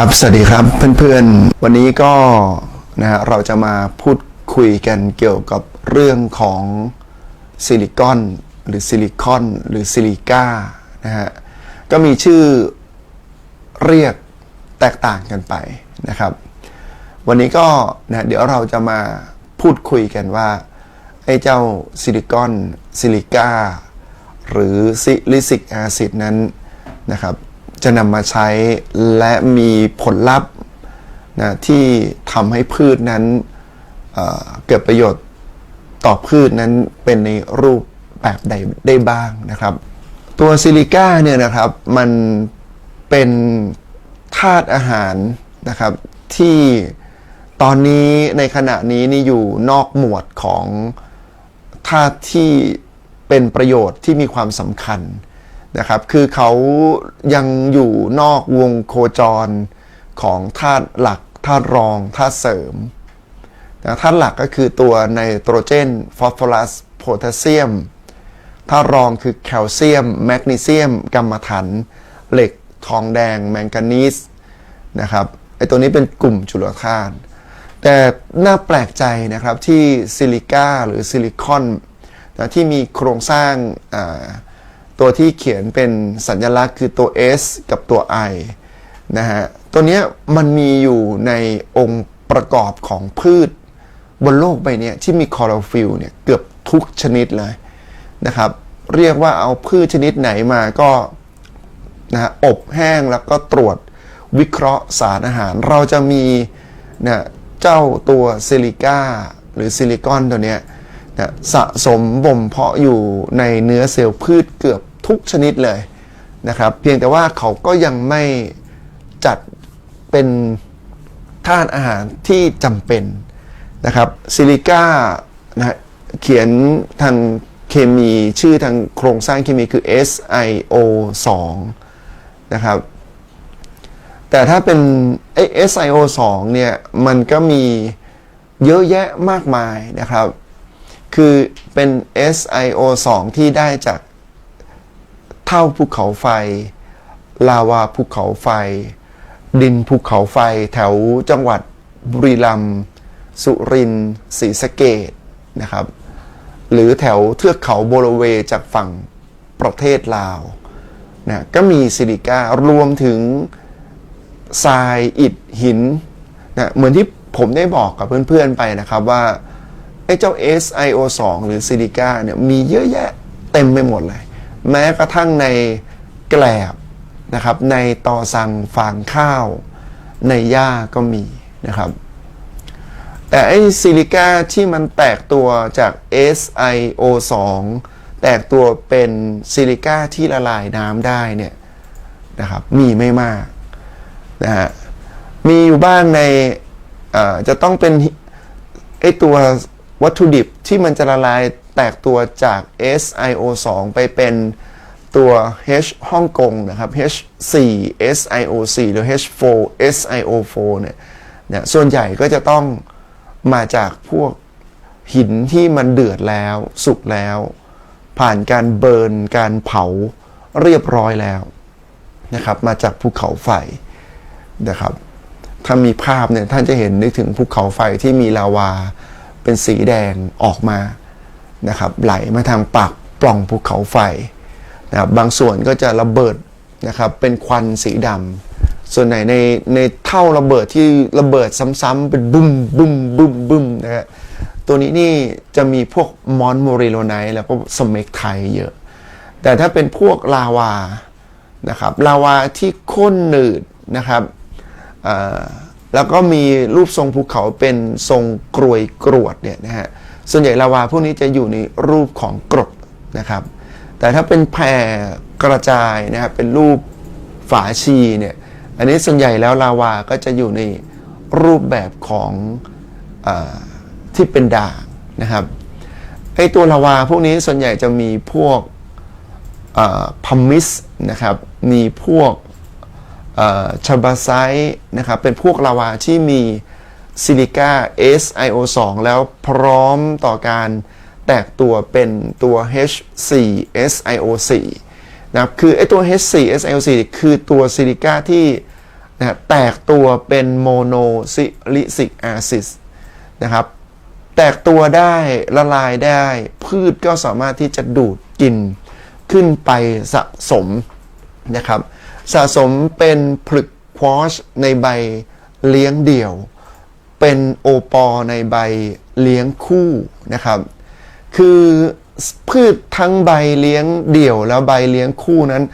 ครับ สวัสดีครับเพื่อนๆ วันนี้ก็นะฮะเราจะมาพูดคุยกันเกี่ยวกับเรื่องของซิลิคอนหรือซิลิคอนหรือซิลิก้านะฮะก็มีชื่อเรียกแตกต่างกันไปนะครับ วันนี้ก็นะเดี๋ยวเราจะมาพูดคุยกันว่าไอ้เจ้าซิลิคอนซิลิก้าหรือซิลิซิกแอซิดนั้นนะครับ จะนำมาใช้และมีผลลัพธ์นะที่ทำให้พืชนั้นเเกิดประโยชน์ต่อพืชนั้นเป็นในรูปแบบใดได้บ้างนะครับ ตัวซิลิก้าเนี่ยนะครับมันเป็นธาตุอาหารนะครับที่ตอนนี้ในขณะนี้นี่อยู่นอกหมวดของธาตุที่เป็นประโยชน์ที่มีความสำคัญ นะครับ คือเขายังอยู่นอกวงโคจรของธาตุหลักธาตุรองธาตุเสริมนะธาตุหลักก็คือตัวไนโตรเจนฟอสฟอรัสโพแทสเซียมธาตุรองคือแคลเซียม แมกนีเซียมกัมมันถัน เหล็กทองแดง แมงกานีสนะครับไอตัวนี้เป็นกลุ่มจุลธาตุแต่น่าแปลกใจนะครับที่ซิลิก้าหรือซิลิคอนนะที่มีโครงสร้างอ่า ตัวที่เขียนเป็นสัญลักษณ์คือตัว S กับตัว I นะฮะ ตัวเนี้ยมันมีอยู่ในองค์ประกอบของพืชบนโลกใบนี้ที่มีคอโรฟิลเนี่ยเกือบทุกชนิดเลยนะครับ เรียกว่าเอาพืชชนิดไหนมาก็นะฮะอบแห้งแล้วก็ตรวจวิเคราะห์สารอาหาร เราจะมีนะเจ้าตัวซิลิก้าหรือซิลิคอนตัวเนี้ย นะสะสมบ่มเพาะอยู่ในเนื้อเซลล์พืชเกือบทุกชนิดเลยนะครับ เพียงแต่ว่าเขาก็ยังไม่จัดเป็นธาตุอาหารที่จำเป็นนะครับซิลิก้านะเขียนทางเคมีชื่อทางโครงสร้างเคมีคือ SiO2 นะครับ แต่ถ้าเป็นไอ SiO2 เนี่ย มันก็มีเยอะแยะมากมายนะครับ คือเป็น SiO2 ที่ได้จากเท่าภูเขาไฟ ลาวาภูเขาไฟ ดินภูเขาไฟแถวจังหวัดบุรีรัมย์สุรินทร์ศรีสะเกดนะครับ หรือแถวเทือกเขาโบโลเวจากฝั่งประเทศลาวนะก็มีซิลิก้ารวมถึงทรายอิฐหินนะเหมือนที่ผมได้บอกกับเพื่อนๆไปนะครับว่า ไอ้เจ้า SiO2 หรือซิลิก้าเนี่ยมีเยอะแยะเต็มไปหมดเลย แม้กระทั่งในแกลบนะครับในตอสังฟางข้าว ในหญ้าก็มีนะครับ แต่ไอ้ซิลิก้าที่มันแตกตัวจาก SiO2 แตกตัวเป็นซิลิก้าที่ละลายน้ำได้เนี่ยนะครับมีไม่มากนะฮะมีอยู่บ้างในอ่อจะต้องเป็นไอตัว วัตถุดิบที่มันจะละลายแตกตัวจาก SiO2 ไปเป็นตัว H ฮ่องกงนะครับ H4 SiO4 หรือ H4 SiO4 เนี่ยเนี่ยส่วนใหญ่ก็จะต้องมาจากพวกหินที่มันเดือดแล้วสุกแล้ว ผ่านการเบิร์นการเผาเรียบร้อยแล้วนะครับ มาจากภูเขาไฟนะครับ ถ้ามีภาพเนี่ยท่านจะเห็นนึกถึงภูเขาไฟที่มีลาวา เป็นสีแดงออกมานะครับไหลมาทางปากปล่องภูเขาไฟนะครับบางส่วนก็จะระเบิดนะครับเป็นควันสีดำส่วนไหนในในเท่าระเบิดที่ระเบิดซ้ำๆเป็นบึ้มบึ้มบึ้มบึ้มนะฮะตัวนี้นี่จะมีพวกมอนโมริโลไนท์แล้วก็สเมกไทยเยอะ แต่ถ้าเป็นพวกลาวานะครับลาวาที่ข้นหนืดนะครับ แล้วก็มีรูปทรงภูเขาเป็นทรงกรวยกรวดเนี่ยนะฮะส่วนใหญ่ลาวาพวกนี้จะอยู่ในรูปของกรดนะครับ แต่ถ้าเป็นแผ่กระจายนะครับเป็นรูปฝาชีเนี่ยอันนี้ส่วนใหญ่แล้วลาวาก็จะอยู่ในรูปแบบของอที่เป็นด่างนะครับไอตัวลาวาพวกนี้ส่วนใหญ่จะมีพวกพัมมิสนะครับมีพวก ชาบาไซต์นะครับเป็นพวกลาวาที่มีซิลิก้า SiO2 แล้วพร้อมต่อการแตกตัวเป็นตัว H4SiO4 นะครับคือไอตัว H4SiO4 คือตัวซิลิก้าที่นะแตกตัวเป็นโมโนซิลิซิกแอซิดนะครับ แตกตัวได้ละลายได้ พืชก็สามารถที่จะดูดกินขึ้นไปสะสมนะครับ สะสมเป็นผลึกควอชในใบเลี้ยงเดี่ยว เป็นโอปอในใบเลี้ยงคู่นะครับ คือพืชทั้งใบเลี้ยงเดี่ยวแล้วใบเลี้ยงคู่นั้น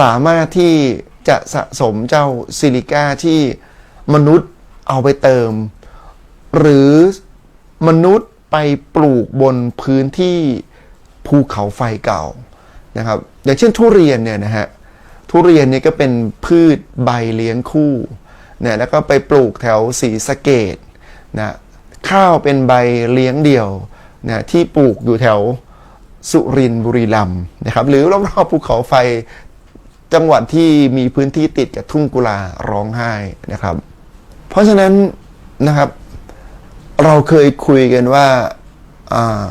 สามารถที่จะสะสมเจ้าซิลิก้าที่มนุษย์เอาไปเติม หรือมนุษย์ไปปลูกบนพื้นที่ภูเขาไฟเก่านะครับ อย่างเช่นทุเรียนเนี่ยนะฮะ ทุเรียนเนี่ยก็เป็นพืชใบเลี้ยงคู่นะแล้วก็ไปปลูกแถวสีสะเกดนะข้าวเป็นใบเลี้ยงเดี่ยวนะที่ปลูกอยู่แถวสุรินทร์บุรีรัมย์นะครับหรือรอบๆภูเขาไฟจังหวัดที่มีพื้นที่ติดกับทุ่งกุลาร้องไห้นะครับ เพราะฉะนั้นนะครับเราเคยคุยกันว่าา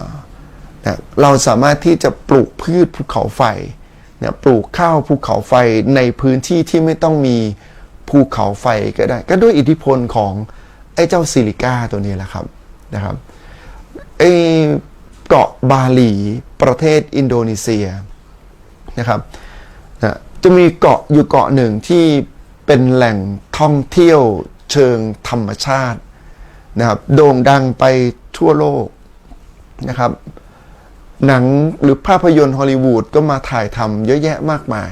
นะเราสามารถที่จะปลูกพืชภูเขาไฟ นะปลูกข้าวภูเขาไฟในพื้นที่ที่ไม่ต้องมีภูเขาไฟก็ได้ ก็ด้วยอิทธิพลของไอ้เจ้าซิลิก้าตัวนี้แหละครับนะครับไอ้เกาะบาหลีประเทศอินโดนีเซียนะครับนะจะมีเกาะอยู่เกาะหนึ่งที่เป็นแหล่งท่องเที่ยวเชิงธรรมชาตินะครับโด่งดังไปทั่วโลกนะครับ หนังหรือภาพยนตร์ฮอลลีวูดก็มาถ่ายทำเยอะแยะมากมาย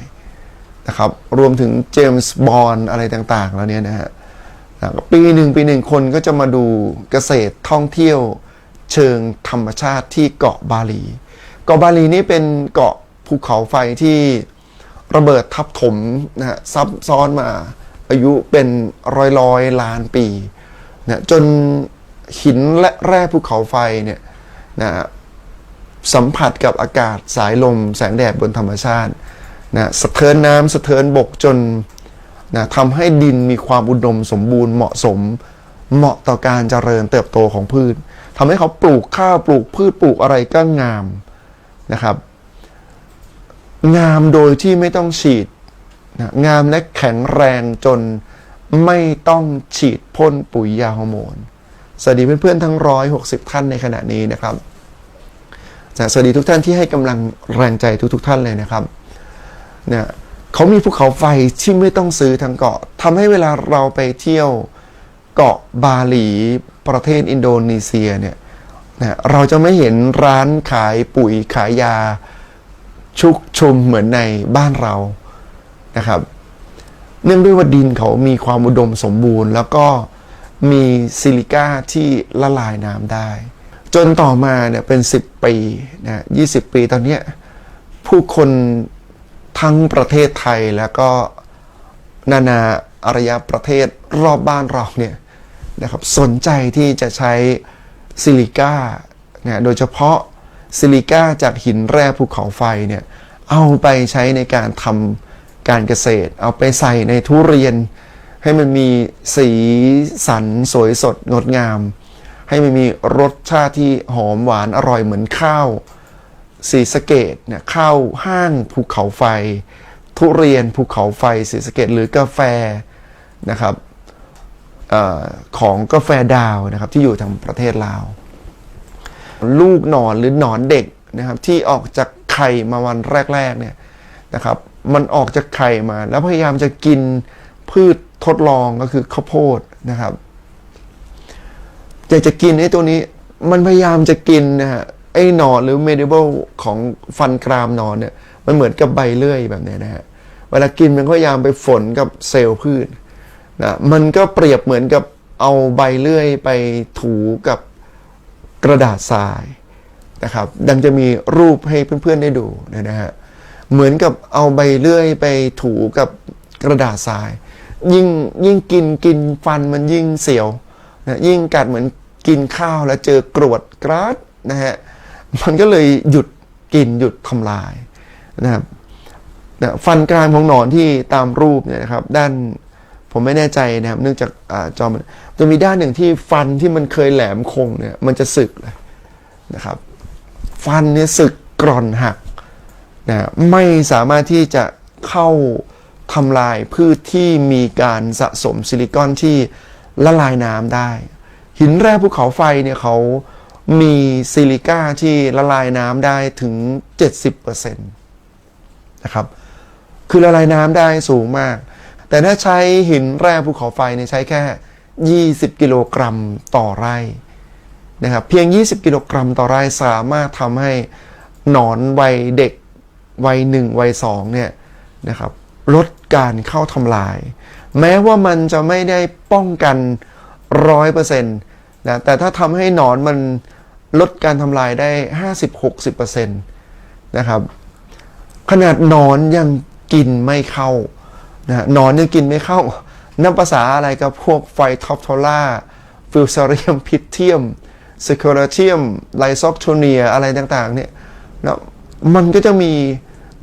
นะครับ รวมถึงเจมส์บอนอะไรต่างๆ แล้วเนี้ยนะฮะปีหนึ่งปีหนึ่งคนก็จะมาดูเกษตรท่องเที่ยวเชิงธรรมชาติที่เกาะบาหลี เกาะบาหลีนี่เป็นเกาะภูเขาไฟที่ระเบิดทับถมนะฮะซับซ้อนมาอายุเป็นร้อยร้อยล้านปีนะจนหินและแร่ภูเขาไฟเนี่ยนะ สัมผัสกับอากาศสายลม แสงแดดบนธรรมชาตินะสะเทินน้ำสะเทินบกจนนะทำให้ดินมีความอุดมสมบูรณ์เหมาะสม เหมาะต่อการเจริญเติบโตของพืชทำให้เขาปลูกข้าวปลูกพืชปลูกอะไรก็งามนะครับ งามโดยที่ไม่ต้องฉีดนะงามและแข็งแรงจนไม่ต้องฉีดพ่นปุ๋ยยาฮอร์โมน สวัสดีเพื่อนๆทั้งร้อยหกสิบท่านในขณะนี้นะครับ นะสวัสดีทุกท่านที่ให้กำลังแรงใจทุกๆท่านเลยนะครับเนี่ยเขามีภูเขาไฟที่ไม่ต้องซื้อทั้งเกาะทำให้เวลาเราไปเที่ยวเกาะบาหลีประเทศอินโดนีเซียเนี่ยนะเราจะไม่เห็นร้านขายปุ๋ยขายยาชุกชุมเหมือนในบ้านเรานะครับ เนื่องด้วยว่าดินเขามีความอุดมสมบูรณ์ แล้วก็มีซิลิก้าที่ละลายน้ำได้ จนต่อมาเนี่ยเป็น 10 ปีนะ20ปีตอนนี้ผู้คนทั้งประเทศไทยแล้วก็นานาอารยประเทศรอบบ้านเราเนี่ยนะครับสนใจที่จะใช้ซิลิก้านะโดยเฉพาะซิลิก้าจากหินแร่ภูเขาไฟเนี่ยเอาไปใช้ในการทำการเกษตร เอาไปใส่ในทุเรียน ให้มันมีสีสันสวยสดงดงาม ให้มันมีรสชาติที่หอมหวานอร่อยเหมือนข้าวสีสเกตเนี่ยข้าวห้างภูเขาไฟ ทุเรียนภูเขาไฟสีสเกตหรือกาแฟนะครับออของกาแฟดาวนะครับที่อยู่ทางประเทศลาว ลูกหนอนหรือหนอนเด็กนะครับที่ออกจากไข่มาวันแรกๆเนี่ยนะครับมันออกจากไข่มาแล้วพยายามจะกินพืชทดลองก็คือข้าวโพดนะครับ อยากจะกินไอ้ตัวนี้มันพยายามจะกินนะฮะไอ้หนอนหรือเมดิเบิลของฟันกรามหนอนเนี่ยมันเหมือนกับใบเลื่อยแบบเนี้ยนะฮะเวลากินมันก็พยายามไปฝนกับเซลล์พืชนะมันก็เปรียบเหมือนกับเอาใบเลื่อยไปถูกับกระดาษทรายนะครับ ดังจะมีรูปให้เพื่อนๆได้ดูนะฮะเหมือนกับเอาใบเลื่อยไปถูกับกระดาษทราย ยิ่งยิ่งกินกินฟันมันยิ่งเสียวนะยิ่งกัดเหมือน กินข้าวแล้วเจอกรวดกราดนะฮะมันก็เลยหยุดกินหยุดทำลายนะครับนะฟันกรามของหนอนที่ตามรูปเนี่ยนะครับด้านผมไม่แน่ใจนะครับ เนื่องจากอาจอมันจะมีด้านหนึ่งที่ฟันที่มันเคยแหลมคงเนี่ยมันจะสึกเลยนะครับ ฟันเนี่ยสึกกร่อนหักนะไม่สามารถที่จะเข้าทำลายพืชที่มีการสะสมซิลิคอนที่ละลายน้ำได้ หินแร่ภูเขาไฟเนี่ยเขามีซิลิก้าที่ละลายน้ำได้ถึง 70%นะครับ คือละลายน้ำได้สูงมาก แต่ถ้าใช้หินแร่ภูเขาไฟเนี่ยใช้แค่ 20 กิโลกรัมต่อไร่นะครับเพียง 20 กิโลกรัมต่อไร่สามารถทำให้หนอนวัยเด็กวัยหนึ่งวัยสองเนี่ยนะครับลดการเข้าทำลาย แม้ว่ามันจะไม่ได้ป้องกัน ร้อยเปอร์เซ็นต์นะแต่ถ้าทำให้หนอนมันลดการทำลายได้50-60%นต์นะครับ ขนาดหนอนยังกินไม่เข้านะหนอนยังกินไม่เข้าน้ำภาษาอะไรกับพวกไฟท็อปโทล่าฟิลซาเรียมพิทเทียมสเคราเทียมไลซอกโทเนียอะไรต่างๆเนี่ยนะมันก็จะมี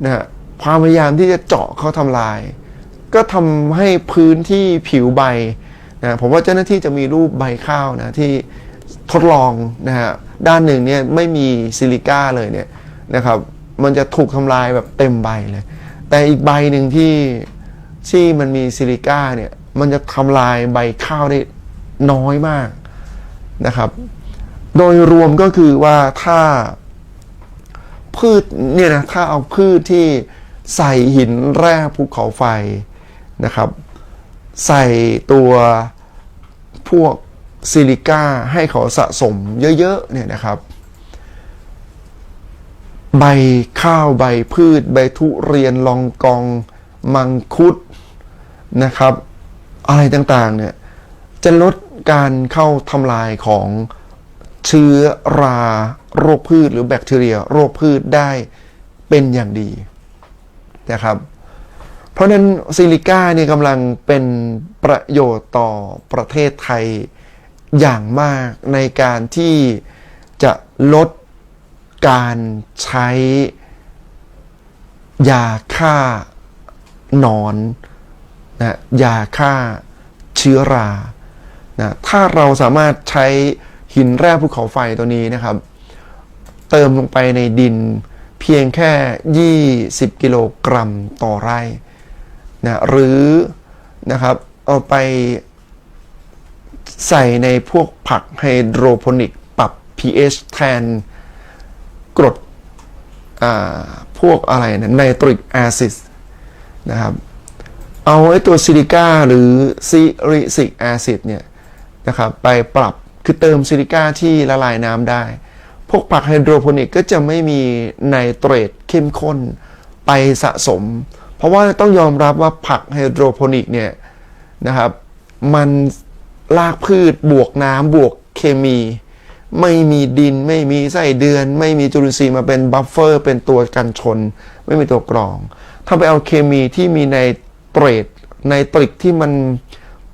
นะความพยายามที่จะเจาะเข้าทำลาย ก็ทำให้พื้นที่ผิวใบ นะผมว่าเจ้าหน้าที่จะมีรูปใบข้าวนะที่ทดลองนะฮะด้านหนึ่งเนี่ยไม่มีซิลิก้าเลยเนี่ยนะครับมันจะถูกทำลายแบบเต็มใบเลย แต่อีกใบหนึ่งที่ที่มันมีซิลิก้าเนี่ยมันจะทำลายใบข้าวได้น้อยมากนะครับ โดยรวมก็คือว่าถ้าพืชเนี่ยนะถ้าเอาพืชที่ใส่หินแร่ภูเขาไฟนะครับ ใส่ตัวพวกซิลิก้าให้เขาสะสมเยอะๆเนี่ยนะครับ ใบข้าวใบพืช ใบทุเรียนลองกอง มังคุดนะครับ อะไรต่างๆเนี่ยจะลดการเข้าทำลายของเชื้อราโรคพืชหรือแบคทีเรีย โรคพืชได้เป็นอย่างดีนะครับ ราะนั้นซิลิก้าเนี่ยกำลังเป็นประโยชน์ต่อประเทศไทยอย่างมากในการที่จะลดการใช้ยาฆ่าหนอนนะยาฆ่าเชื้อรานะถ้าเราสามารถใช้หินแร่ภูเขาไฟตัวนี้นะครับ เติมลงไปในดินเพียงแค่ 20 กิโลกรัมต่อไร่ นะหรือนะครับเอาไปใส่ในพวกผักไฮโดรโปนิก ปรับ pH แทนกรดพวกอะไรนะไนตริกแอซิดนะครับเอาไอ้ตัวซิลิก้าหรือซิริซิกแอซิดเนี่ยนะครับไปปรับคือเติมซิลิก้าที่ละลายน้ำได้ พวกผักไฮโดรโปนิกก็จะไม่มีไนเตรตเข้มข้นไปสะสม เพราะว่าต้องยอมรับว่าผักไฮโดรโปนิกเนี่ยนะครับ มันลากพืชบวกน้ำบวกเคมี ไม่มีดินไม่มีไส้เดือน ไม่มีจุลินทรีย์มาเป็นบัฟเฟอร์เป็นตัวกันชน ไม่มีตัวกรอง ถ้าไปเอาเคมีที่มีในเตรดในตริกที่มัน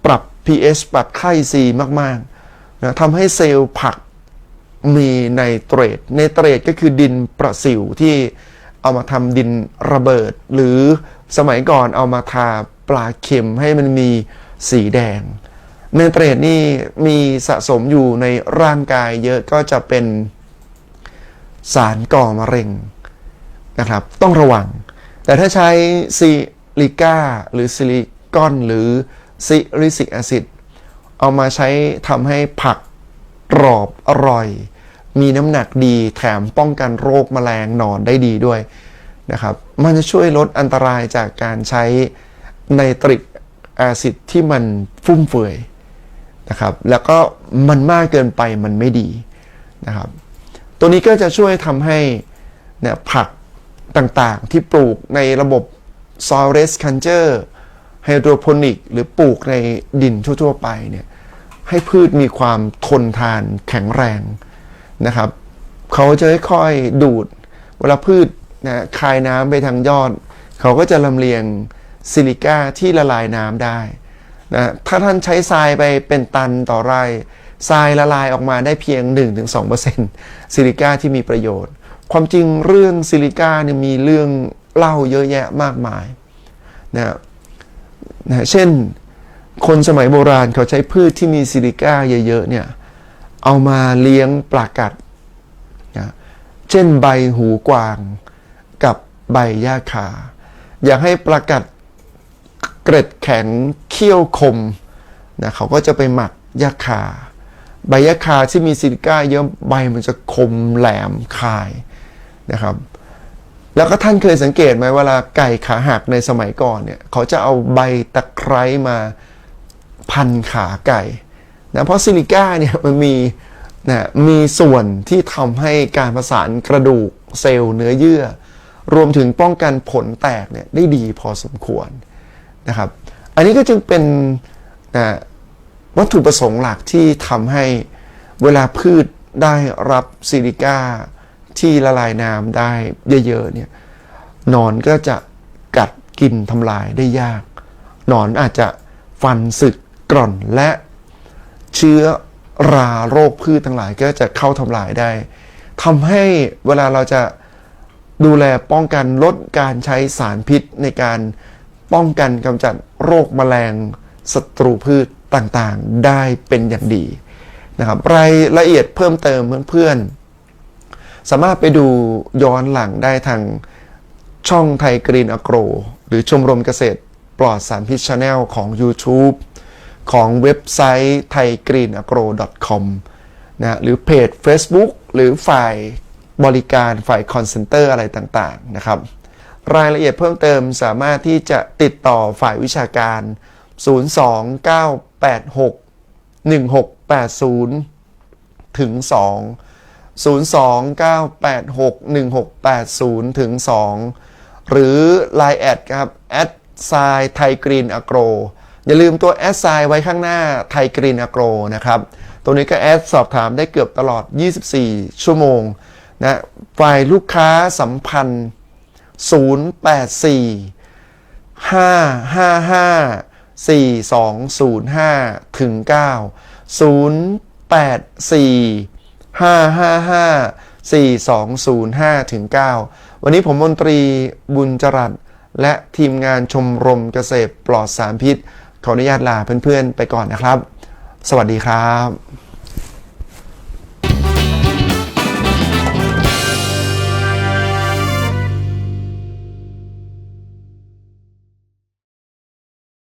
ปรับ pH ปรับไข้ซีมากๆนะทำให้เซลล์ผักมีในเตรดในเตรดก็คือดินประสิวที่เอามาทำดินระเบิดหรือ สมัยก่อนเอามาทาปลาเค็มให้มันมีสีแดงเมนเตรตนี่มีสะสมอยู่ในร่างกายเยอะก็จะเป็นสารก่อมะเร็งนะครับ ต้องระวัง แต่ถ้าใช้ซิลิก้าหรือซิลิกอนหรือซิริสิกแอซิดเอามาใช้ทำให้ผักกรอบอร่อย มีน้ำหนักดีแถมป้องกันโรคแมลงนอนได้ดีด้วย นะครับ มันจะช่วยลดอันตรายจากการใช้ไนตริกแอซิดที่มันฟุ่มเฟือยนะครับ แล้วก็มันมากเกินไปมันไม่ดีนะครับ ตัวนี้ก็จะช่วยทำให้เนี่ยผักต่างๆ ที่ปลูกในระบบ soil r e s culture hydroponic หรือปลูกในดินทั่ว ๆ ไปเนี่ยให้พืชมีความทนทานแข็งแรงนะครับ เขาจะค่อยๆดูด เวลาพืช นะคายน้ำไปทางยอด เขาก็จะลำเลียงซิลิก้าที่ละลายน้ำได้นะถ้าท่านใช้ทรายไปเป็นตันต่อไร่ทรายละลายออกมาได้เพียง 1-2%ซิลิก้าที่มีประโยชน์ ความจริงเรื่องซิลิก้าเนี่ยมีเรื่องเล่าเยอะแยะมากมายนะนะเช่นคนสมัยโบราณเขาใช้พืชที่มีซิลิก้าเยอะๆเนี่ยเอามาเลี้ยงปลากัดนะเช่นใบหูกวาง ใบหญ้าคา อยากให้ปลากัดเกร็ดแข็งเขี้ยวคมนะเขาก็จะไปหมักยาคา ใบยาคาที่มีซิลิก้าเยอะใบมันจะคมแหลมคายนะครับ แล้วก็ท่านเคยสังเกตไหมเวลาไก่ขาหักในสมัยก่อนเนี่ยเขาจะเอาใบตะไคร้มาพันขาไก่นะเพราะซิลิก้าเนี่ยมันมีนะมีส่วนที่ทำให้การประสานกระดูกเซลล์เนื้อเยื่อ รวมถึงป้องกันผลแตกเนี่ยได้ดีพอสมควรนะครับ อันนี้ก็จึงเป็นนะวัตถุประสงค์หลักที่ทำให้เวลาพืชได้รับซิลิก้าที่ละลายน้ำได้เยอะๆเนี่ยหนอนก็จะกัดกินทำลายได้ยาก หนอนอาจจะฟันสึกกร่อนและเชื้อราโรคพืชทั้งหลายก็จะเข้าทำลายได้ทำให้เวลาเราจะ ดูแลป้องกันลดการใช้สารพิษในการป้องกันกำจัดโรคแมลงศัตรูพืชต่างๆ ได้เป็นอย่างดีนะครับรายละเอียดเพิ่มเติมเพื่อนๆ สามารถไปดูย้อนหลังได้ทางช่องไทยกรีนอโกรหรือชมรมเกษตรปลอดสารพิษชาแนลของ YouTube ของเว็บไซต์ thaigreenagro.com นะหรือเพจ Facebook หรือฝ่าย บริการฝ่ายคอนเซนเตอร์อะไรต่างๆนะครับรายละเอียดเพิ่มเติมสามารถที่จะติดต่อฝ่ายวิชาการ 02986 1680 ถึง 2 02986 1680 ถึง 2 หรือ Line แอดครับแอดไซไทยกรีนอโกรอย่าลืมตัวแอดไซไว้ข้างหน้าไทยกรีนอโกรนะครับ ตัวนี้ก็แอดสอบถามได้เกือบตลอด 24 ชั่วโมง นะฝ่ายลูกค้าสัมพันธ์ 084 555 4205 ถึง 9 084 555 4205 ถึง 9 วันนี้ผมมนตรีบุญจรัสและทีมงานชมรมเกษตรปลอดสารพิษ ขออนุญาตลาเพื่อนๆ ไปก่อนนะครับ สวัสดีครับ